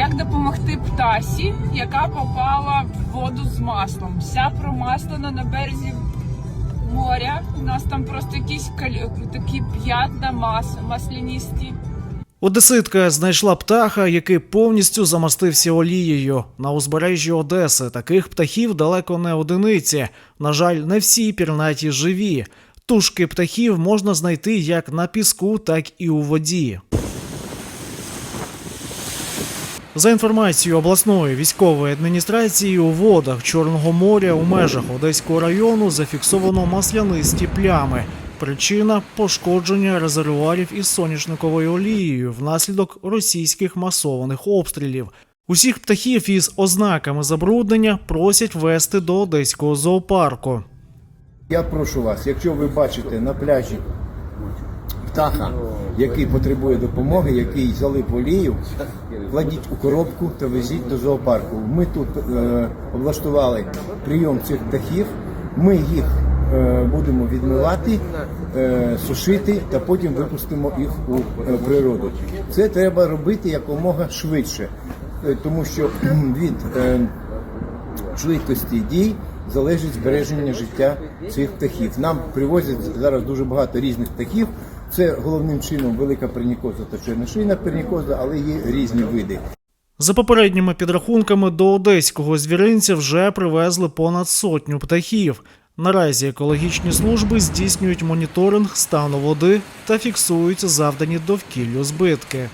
як допомогти птасі, яка попала в воду з маслом. Вся промаслена на березі моря. У нас там просто якісь такі п'ятна мас, масляністі. Одеситка знайшла птаха, який повністю замастився олією. На узбережжі Одеси таких птахів далеко не одиниці. На жаль, не всі пірнаті живі. Тушки птахів можна знайти як на піску, так і у воді. За інформацією обласної військової адміністрації, у водах Чорного моря у межах Одеського району зафіксовано маслянисті плями. Причина пошкодження резервуарів із соняшниковою олією внаслідок російських масованих обстрілів. Усіх птахів із ознаками забруднення просять вести до одеського зоопарку. Я прошу вас, якщо ви бачите на пляжі птаха, який потребує допомоги, який залип олію, кладіть у коробку та везіть до зоопарку. Ми тут е, облаштували прийом цих птахів. Ми їх е, будемо відмивати, е, сушити та потім випустимо їх у е, природу. Це треба робити якомога швидше, е, тому що від е, швидкості дій залежить збереження життя цих птахів. Нам привозять зараз дуже багато різних птахів. Це головним чином велика пернікоза та чорношийна пернікоза, але є різні види. За попередніми підрахунками до одеського звіринця вже привезли понад сотню птахів. Наразі екологічні служби здійснюють моніторинг стану води та фіксують завдані довкіллю збитки.